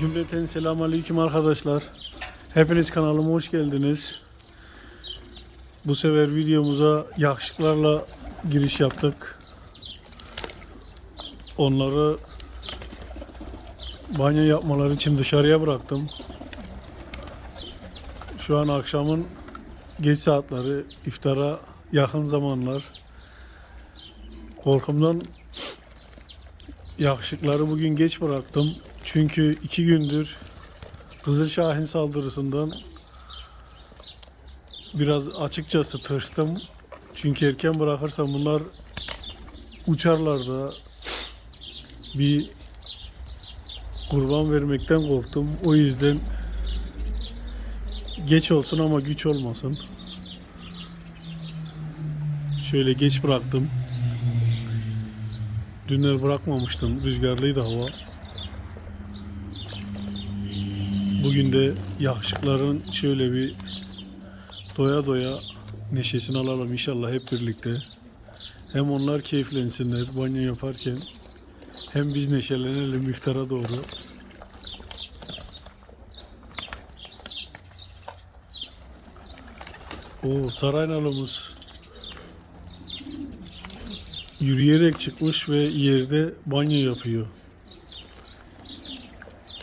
Cümleten selamun aleyküm arkadaşlar. Hepiniz kanalıma hoş geldiniz. Bu sefer videomuza yakışıklarla giriş yaptık. Onları banyo yapmaları için dışarıya bıraktım. Şu an akşamın geç saatleri, iftara yakın zamanlar. Korkumdan yakışıkları bugün geç bıraktım. Çünkü iki gündür Kızıl Şahin saldırısından biraz açıkçası tırstım. Çünkü erken bırakırsam bunlar uçarlar da bir kurban vermekten korktum. O yüzden geç olsun ama güç olmasın. Şöyle geç bıraktım. Dünler bırakmamıştım. Rüzgarlıydı hava. Bugün de yakışıkların şöyle bir doya doya neşesini alalım inşallah hep birlikte. Hem onlar keyiflensinler banyo yaparken hem biz neşelenelim iftara doğru. O saraynalımız yürüyerek çıkmış ve yerde banyo yapıyor.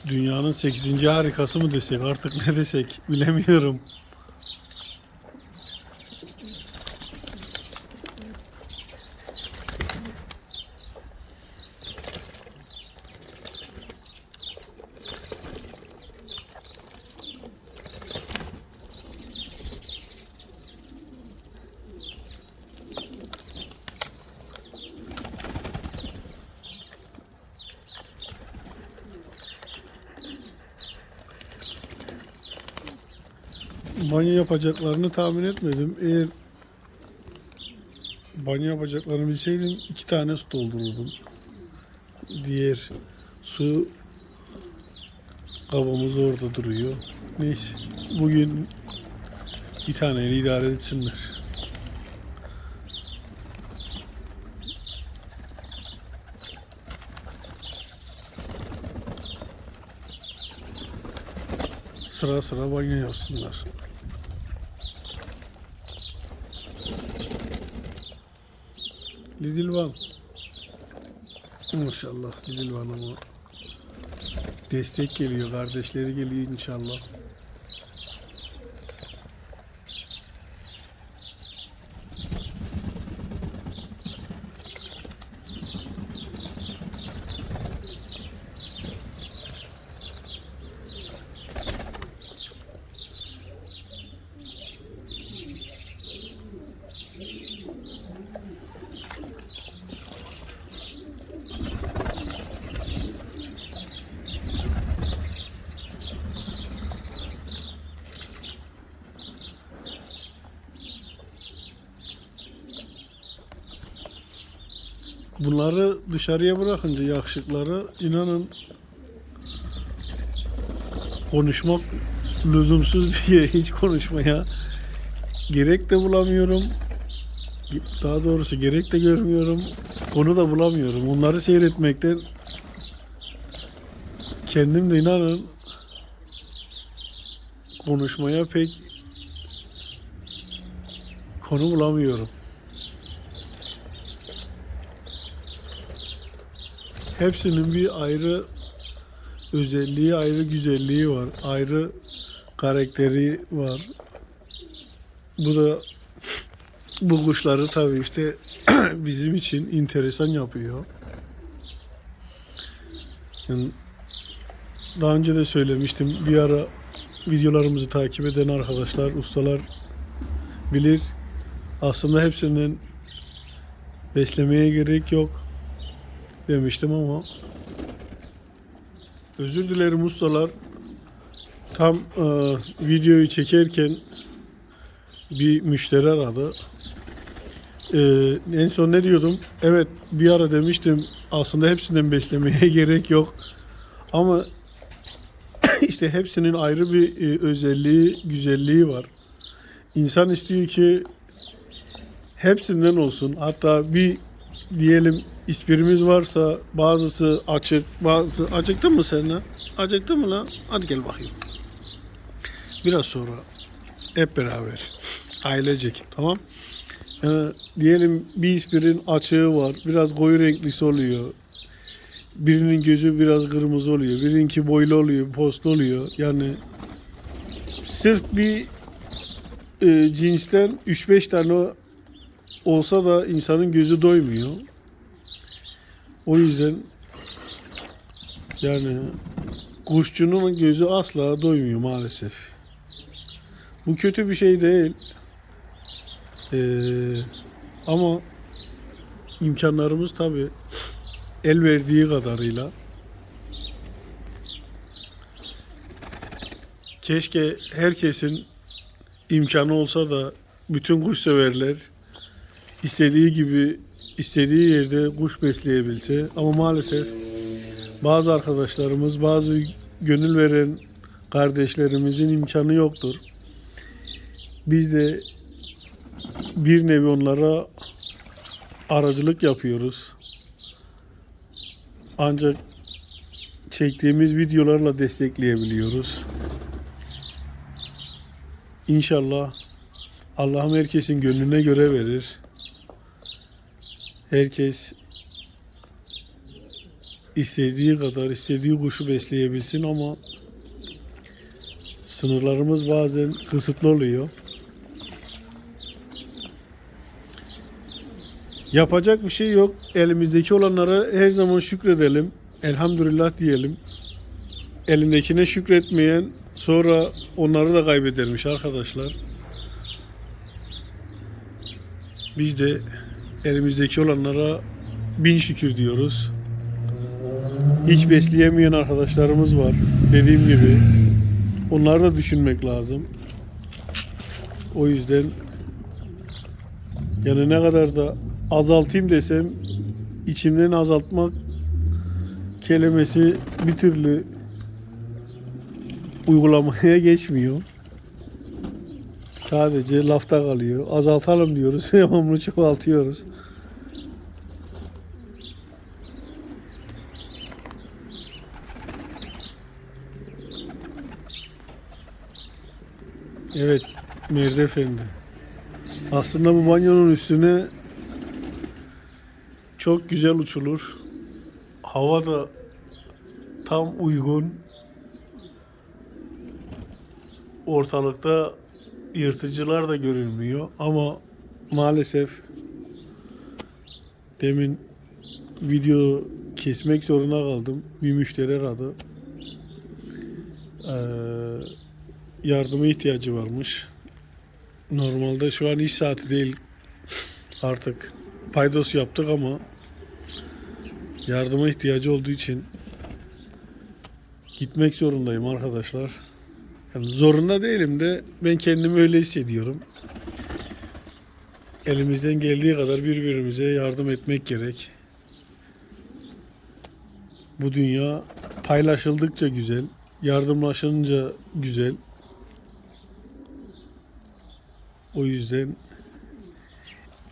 Dünyanın 8. harikası mı desek artık ne desek bilemiyorum. Banyo yapacaklarını tahmin etmedim. Eğer banyo yapacaklarını bilseydim iki tane su doldururdum. Diğer su kabımız orada duruyor. Neyse bugün bir taneyle idare etsinler. Sıra sıra banyo yapsınlar. Lidl Van. Maşallah Lidl Van ama destek geliyor, kardeşleri geliyor inşallah. Bunları dışarıya bırakınca yakışıkları inanın konuşmak lüzumsuz diye hiç konuşmaya gerek de bulamıyorum. Daha doğrusu gerek de görmüyorum. Konu da bulamıyorum. Onları seyretmekten kendim de inanın konuşmaya pek konu bulamıyorum. Hepsinin bir ayrı özelliği, ayrı güzelliği var. Ayrı karakteri var. Bu da bu kuşları tabii işte bizim için enteresan yapıyor. Yani daha önce de söylemiştim. Bir ara videolarımızı takip eden arkadaşlar, ustalar bilir. Aslında hepsinden beslemeye gerek yok demiştim ama özür dilerim ustalar. Tam e, videoyu çekerken bir müşteri aradı. E, en son ne diyordum? Evet bir ara demiştim aslında hepsinden beslemeye gerek yok. Ama işte hepsinin ayrı bir e, özelliği, güzelliği var. İnsan istiyor ki hepsinden olsun. Hatta bir diyelim ispirimiz varsa bazısı açık, bazısı acıktın mı sen lan? Acıktın mı lan? Hadi gel bakayım. Biraz sonra hep beraber ailecek tamam. Ee, diyelim bir ispirin açığı var. Biraz koyu renklisi oluyor. Birinin gözü biraz kırmızı oluyor. Birininki boylu oluyor, postlu oluyor. Yani sırf bir e, cinsten 3-5 tane olsa da insanın gözü doymuyor. O yüzden yani kuşçunun gözü asla doymuyor maalesef. Bu kötü bir şey değil. Ee, ama imkanlarımız tabi el verdiği kadarıyla keşke herkesin imkanı olsa da bütün kuş severler istediği gibi istediği yerde kuş besleyebilse ama maalesef bazı arkadaşlarımız bazı gönül veren kardeşlerimizin imkanı yoktur. Biz de bir nevi onlara aracılık yapıyoruz. Ancak çektiğimiz videolarla destekleyebiliyoruz. İnşallah Allah'ım herkesin gönlüne göre verir. Herkes istediği kadar istediği kuşu besleyebilsin ama sınırlarımız bazen kısıtlı oluyor. Yapacak bir şey yok. Elimizdeki olanlara her zaman şükredelim. Elhamdülillah diyelim. Elindekine şükretmeyen sonra onları da kaybedermiş arkadaşlar. Biz de elimizdeki olanlara bin şükür diyoruz. Hiç besleyemeyen arkadaşlarımız var. Dediğim gibi onları da düşünmek lazım. O yüzden yani ne kadar da azaltayım desem içimden azaltmak kelimesi bir türlü uygulamaya geçmiyor. Sadece lafta kalıyor. Azaltalım diyoruz. Devamlı çoğaltıyoruz. Evet, Merve Efendi. Aslında bu banyonun üstüne çok güzel uçulur. Hava da tam uygun. Ortalıkta yırtıcılar da görünmüyor ama maalesef demin video kesmek zorunda kaldım. Bir müşteri aradı. Ee, yardıma ihtiyacı varmış. Normalde şu an iş saati değil artık paydos yaptık ama yardıma ihtiyacı olduğu için gitmek zorundayım arkadaşlar. Yani zorunda değilim de ben kendimi öyle hissediyorum. Elimizden geldiği kadar birbirimize yardım etmek gerek. Bu dünya paylaşıldıkça güzel, yardımlaşınca güzel. O yüzden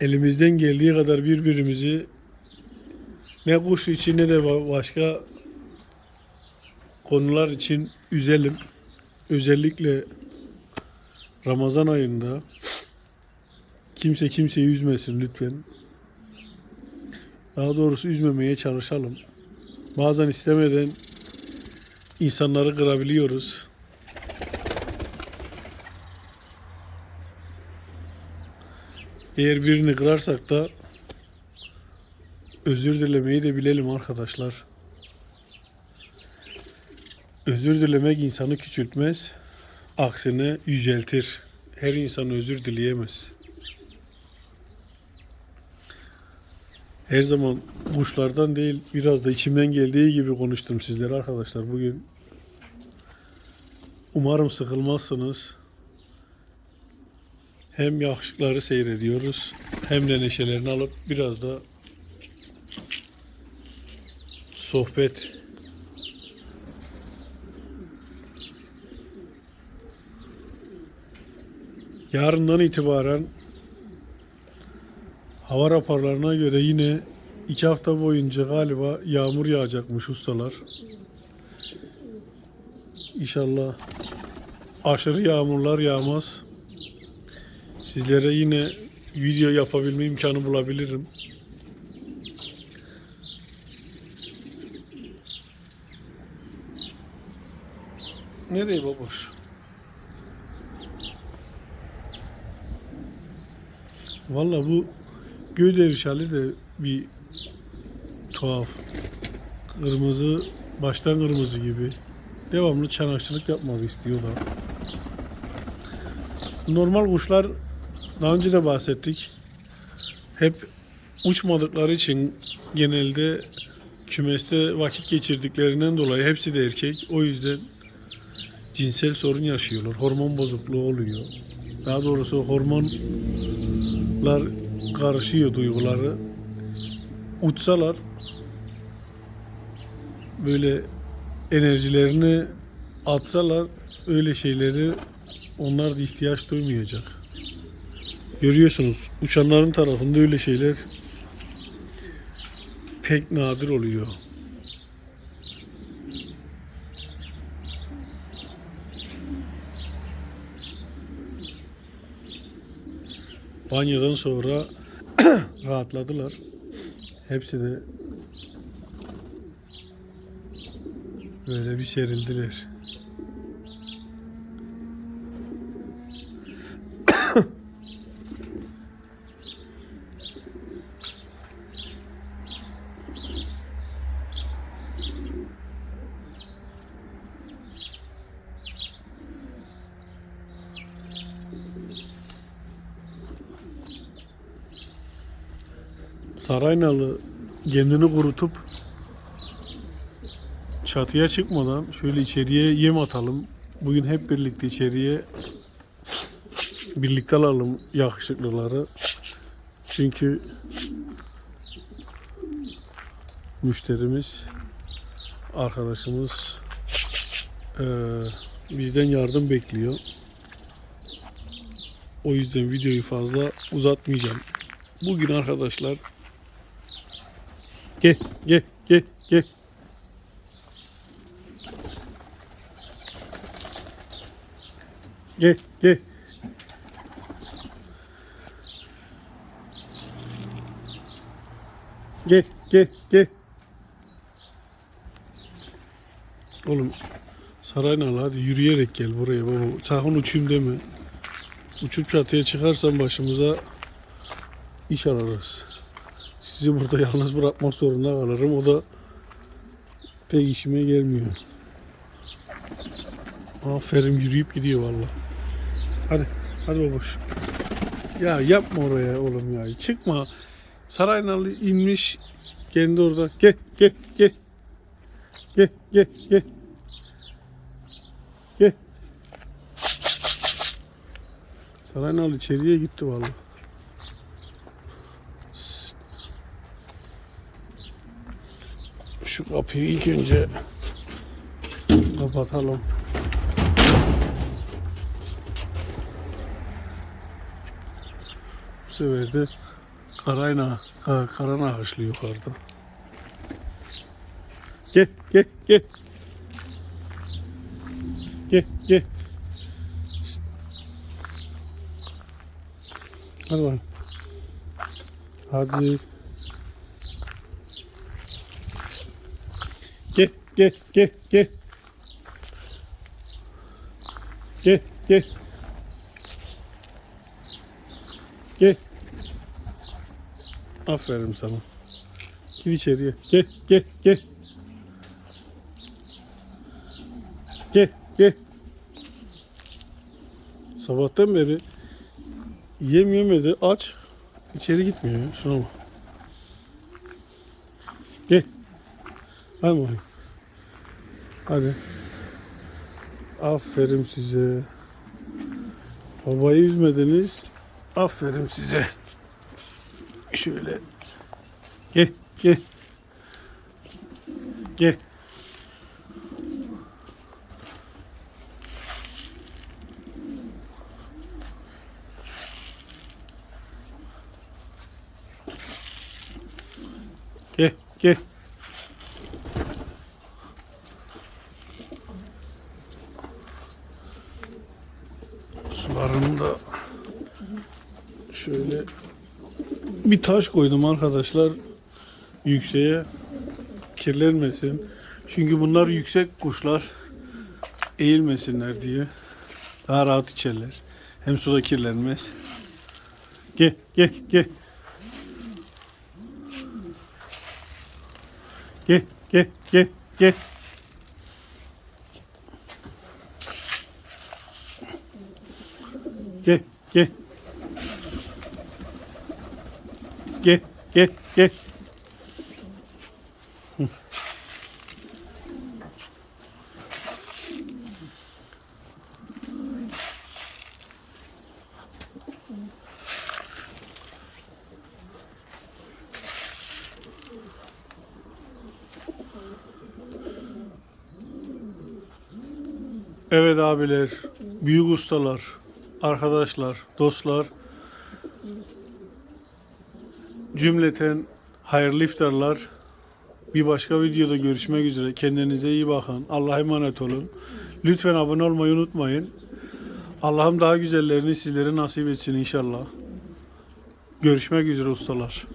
elimizden geldiği kadar birbirimizi ne kuş için ne de ba- başka konular için üzelim. Özellikle Ramazan ayında kimse kimseyi üzmesin lütfen. Daha doğrusu üzmemeye çalışalım. Bazen istemeden insanları kırabiliyoruz. Eğer birini kırarsak da özür dilemeyi de bilelim arkadaşlar. Özür dilemek insanı küçültmez, aksine yüceltir. Her insan özür dileyemez. Her zaman kuşlardan değil, biraz da içimden geldiği gibi konuştum sizlere arkadaşlar bugün. Umarım sıkılmazsınız. Hem yakışıkları seyrediyoruz, hem de neşelerini alıp biraz da sohbet Yarından itibaren hava raporlarına göre yine iki hafta boyunca galiba yağmur yağacakmış ustalar. İnşallah aşırı yağmurlar yağmaz. Sizlere yine video yapabilme imkanı bulabilirim. Nereye baboş? Valla bu Göderi şali de bir tuhaf. Kırmızı, baştan kırmızı gibi. Devamlı çanakçılık yapmak istiyor da. Normal kuşlar daha önce de bahsettik. Hep uçmadıkları için genelde kümeste vakit geçirdiklerinden dolayı hepsi de erkek. O yüzden cinsel sorun yaşıyorlar. Hormon bozukluğu oluyor. Daha doğrusu hormonlar karışıyor duyguları. Uçsalar böyle enerjilerini atsalar öyle şeyleri onlar da ihtiyaç duymayacak. Görüyorsunuz uçanların tarafında öyle şeyler pek nadir oluyor. Banyodan sonra rahatladılar. Hepsi de böyle bir serildiler. Saraynalı kendini kurutup çatıya çıkmadan şöyle içeriye yem atalım. Bugün hep birlikte içeriye birlikte alalım yakışıklıları. Çünkü müşterimiz, arkadaşımız eee, bizden yardım bekliyor. O yüzden videoyu fazla uzatmayacağım. Bugün arkadaşlar Gel, gel, gel, gel. Gel, gel. Gel, gel, gel. Oğlum Saraynalı hadi yürüyerek gel buraya baba. Sakın uçayım deme. Uçup çatıya çıkarsan başımıza iş ararız. Sizi burada yalnız bırakmak zorunda kalırım. O da pek işime gelmiyor. Aferin yürüyüp gidiyor valla. Hadi, hadi babuş. Ya yapma oraya oğlum ya. Çıkma. Saraynalı inmiş. Kendi orada. Gel, gel, gel. Gel, gel, gel. Gel. Saraynalı içeriye gitti valla. Şu kapıyı ilk önce kapatalım. Bu sefer de karayna, ka, karan ağaçlı yukarıda. Gel, gel, gel. Gel, gel. Hadi bakalım. Hadi. Gel, gel, gel, gel. Gel, gel. Gel. Aferin sana. Gir içeriye. Gel, gel, gel. Gel, gel. Sabahtan beri yem yemedi, aç. İçeri gitmiyor. Şuna bak. Hadi bakayım. Hadi. Aferin size. Babayı üzmediniz. Aferin size. Şöyle. Gel, gel. Gel. Gel. Sularını da şöyle bir taş koydum arkadaşlar yükseğe kirlenmesin. Çünkü bunlar yüksek kuşlar eğilmesinler diye daha rahat içerler. Hem suda kirlenmez. Gel gel gel. Gel gel gel gel. Gel gel. Gel gel gel. Evet abiler, büyük ustalar, arkadaşlar, dostlar. Cümleten hayırlı iftarlar. Bir başka videoda görüşmek üzere. Kendinize iyi bakın. Allah'a emanet olun. Lütfen abone olmayı unutmayın. Allah'ım daha güzellerini sizlere nasip etsin inşallah. Görüşmek üzere ustalar.